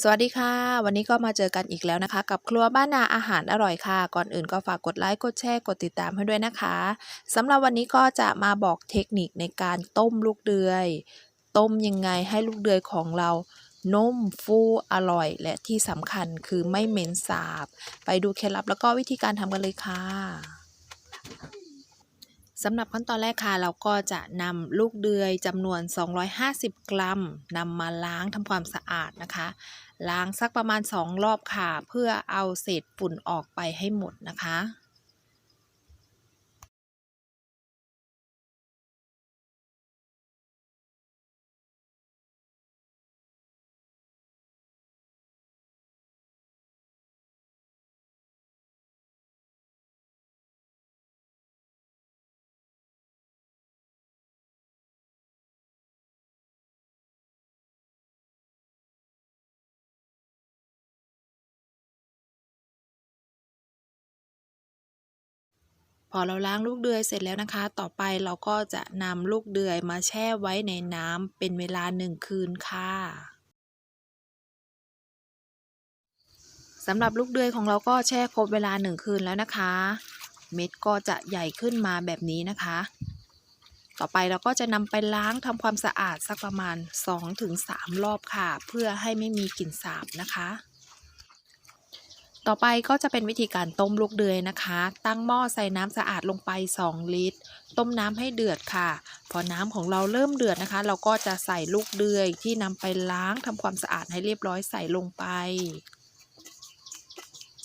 สวัสดีค่ะ วันนี้ก็มาเจอกันอีกแล้วนะคะ กับครัวบ้านนาอาหารอร่อยค่ะ ก่อนอื่นก็ฝากกดไลค์กดแชร์กดติดตามให้ด้วยนะคะสำหรับวันนี้ก็จะมาบอกเทคนิคในการต้มลูกเดือย ต้มยังไงให้ลูกเดือยของเรานุ่มฟูอร่อย และที่สำคัญคือไม่เหม็นสาบ ไปดูเคล็ดลับแล้วก็วิธีการทำกันเลยค่ะ สำหรับขั้นตอนแรกค่ะเราก็จะนำลูกเดือยจำนวน 250 กรัมนำมาล้างทำความสะอาดนะคะ ล้างสักประมาณ 2 รอบค่ะ เพื่อเอาเศษฝุ่นออกไปให้หมดนะคะ พอเราล้างลูกเดือยเสร็จแล้วนะคะ ต่อไปเราก็จะนำลูกเดือยมาแช่ไว้ในน้ำเป็นเวลา1คืนค่ะสำหรับลูกเดือยของเราก็แช่ครบเวลา1คืนแล้วนะคะ เม็ดก็จะใหญ่ขึ้นมาแบบนี้นะคะ ต่อไปเราก็จะนำไปล้างทำความสะอาดสักประมาณ 2-3 รอบค่ะ เพื่อให้ไม่มีกลิ่นสาบนะคะ ต่อไปก็จะเป็นวิธีการต้มลูกเดือยนะคะ ตั้งหม้อใส่น้ำสะอาดลงไป 2 ลิตร ต้มน้ำให้เดือดค่ะ พอน้ำของเราเริ่มเดือดนะคะ เราก็จะใส่ลูกเดือยที่นำไปล้างทำความสะอาดให้เรียบร้อยใส่ลงไป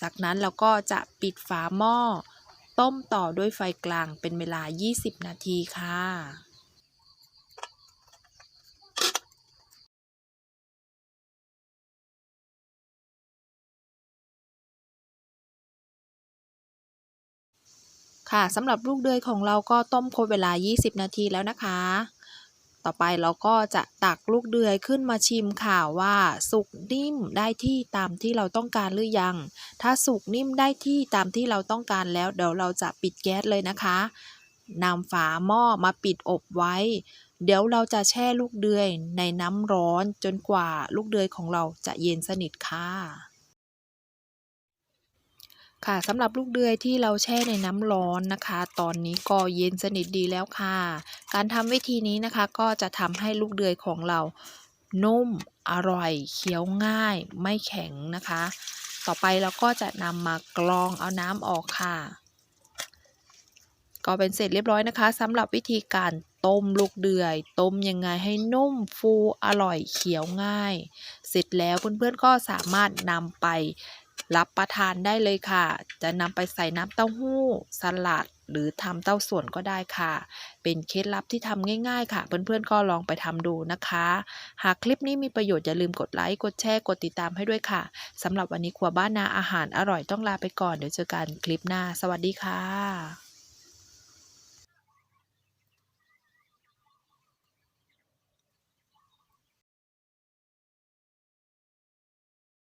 จากนั้นเราก็จะปิดฝาหม้อ ต้มต่อด้วยไฟกลางเป็นเวลา 20 นาทีค่ะ ค่ะสำหรับลูกเดือยของเราก็ต้มครบเวลา 20 นาทีแล้วนะคะ ต่อไปเราก็จะตักลูกเดือยขึ้นมาชิมค่ะว่า สุกนิ่มได้ที่ตามที่เราต้องการหรือยัง ถ้าสุกนิ่มได้ที่ตามที่เราต้องการแล้วเดี๋ยวเราจะปิดแก๊สเลยนะคะนำฝาหม้อมาปิดอบไว้ เดี๋ยวเราจะแช่ลูกเดือยในน้ำร้อนจนกว่าลูกเดือยของเราจะเย็นสนิทค่ะ ค่ะสำหรับลูกเดือยที่เราแช่ในน้ำร้อนนะคะ ตอนนี้ก็เย็นสนิทดีแล้วค่ะ การทำวิธีนี้นะคะ ก็จะทำให้ลูกเดือยของเรานุ่มอร่อยเคี้ยวง่าย ไม่แข็งนะคะ ต่อไปเราก็จะนำมากรองเอาน้ำออกค่ะ ก็เป็นเสร็จเรียบร้อยนะคะสำหรับวิธีการต้มลูกเดือย ต้มยังไงให้นุ่มฟูอร่อยเคี้ยวง่าย เสร็จแล้วเพื่อนๆก็สามารถนำไป รับประทานได้เลยค่ะ จะนำไปใส่น้ำเต้าหู้สลัด หรือทำเต้าส่วนก็ได้ค่ะ เป็นเคล็ดลับที่ทำง่ายๆ ค่ะ เพื่อนๆก็ลองไปทำดูนะคะ หากคลิปนี้มีประโยชน์อย่าลืมกดไลค์กดแชร์กดติดตามให้ด้วยค่ะสำหรับวันนี้ครัวบ้านนาอาหารอร่อยต้องลาไปก่อนเดี๋ยวเจอกันคลิปหน้า สวัสดีค่ะ